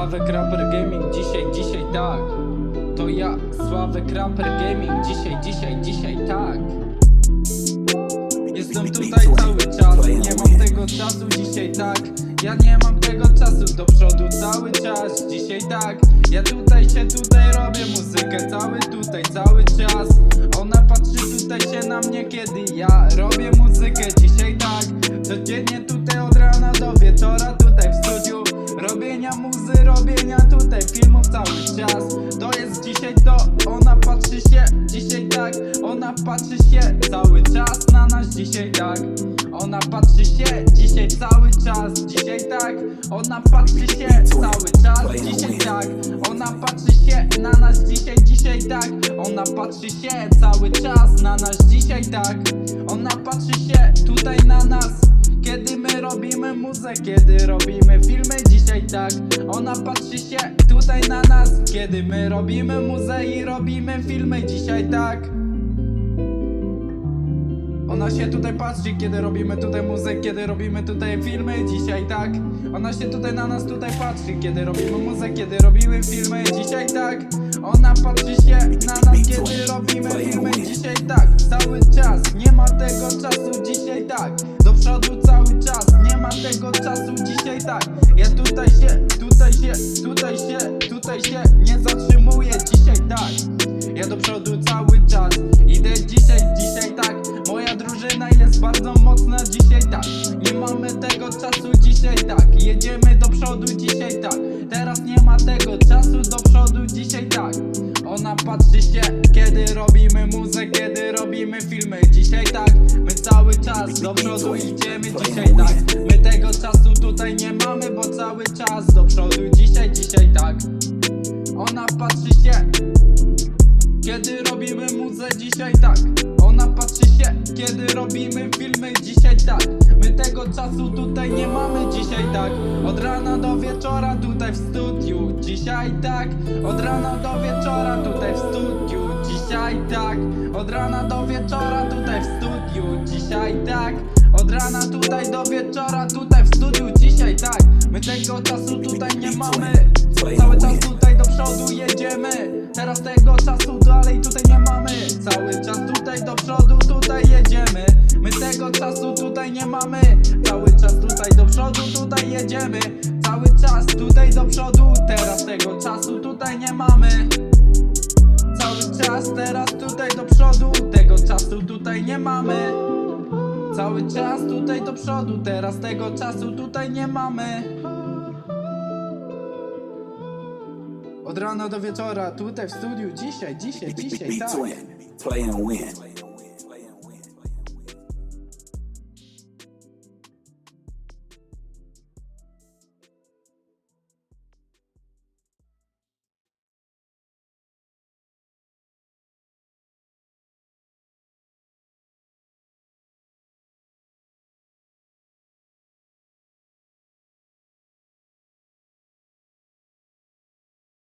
Sławek Rapper Gaming dzisiaj, dzisiaj tak. To ja, Sławek Rapper Gaming dzisiaj, dzisiaj, dzisiaj tak. Jestem tutaj cały czas, nie mam tego czasu dzisiaj tak. Ja nie mam tego czasu czas. To jest dzisiaj to, ona patrzy się dzisiaj tak. Ona patrzy się cały czas na nas dzisiaj tak. Ona patrzy się dzisiaj cały czas dzisiaj tak. Ona patrzy się cały czas dzisiaj tak. Ona patrzy się na nas dzisiaj dzisiaj tak. Ona patrzy się cały czas na nas dzisiaj tak. Ona patrzy się tutaj na nas. Kiedy my robimy muzę, kiedy robimy filmy dzisiaj tak. Ona patrzy się tutaj na nas Kiedy my robimy muzę i robimy filmy dzisiaj tak ona się tutaj patrzy, kiedy robimy tutaj muzykę, kiedy robimy tutaj filmy dzisiaj tak? Ona się tutaj na nas tutaj patrzy, kiedy robimy muzykę, kiedy robimy filmy dzisiaj tak? Ona patrzy się na nas, kiedy robimy filmy dzisiaj tak? Cały czas, nie ma tego czasu dzisiaj tak? Do przodu cały czas, nie ma tego czasu dzisiaj tak? Ja tutaj się, tutaj się, tutaj się, tutaj się nie zatrzymuję dzisiaj tak? Ja do przodu cały czas, tak Jedziemy do przodu dzisiaj tak. Teraz nie ma tego czasu do przodu dzisiaj tak. Ona patrzy się kiedy robimy muzę, kiedy robimy filmy. Dzisiaj tak, my cały czas do przodu idziemy dzisiaj tak. My tego czasu tutaj nie mamy, bo cały czas do przodu dzisiaj, dzisiaj tak. Ona patrzy się kiedy robimy muzę dzisiaj tak patrzy się, kiedy robimy filmy dzisiaj tak. My tego czasu tutaj nie mamy dzisiaj tak. Od rana do wieczora tutaj w studiu. Dzisiaj tak. Od rana do wieczora tutaj w studiu. Dzisiaj tak. Od rana do wieczora tutaj w studiu. Dzisiaj tak. Od rana tutaj do wieczora tutaj w studiu. Dzisiaj tak. My tego czasu tutaj nie mamy jedziemy. My tego czasu tutaj nie mamy. Cały czas tutaj do przodu tutaj jedziemy. Cały czas tutaj do przodu Teraz tego czasu tutaj nie mamy. Cały czas teraz tutaj do przodu Tego czasu tutaj nie mamy. Cały czas tutaj do przodu Teraz tego czasu tutaj nie mamy. Od rana do wieczora, tutaj w studiu, dzisiaj, dzisiaj, dzisiaj, tak. Play and win.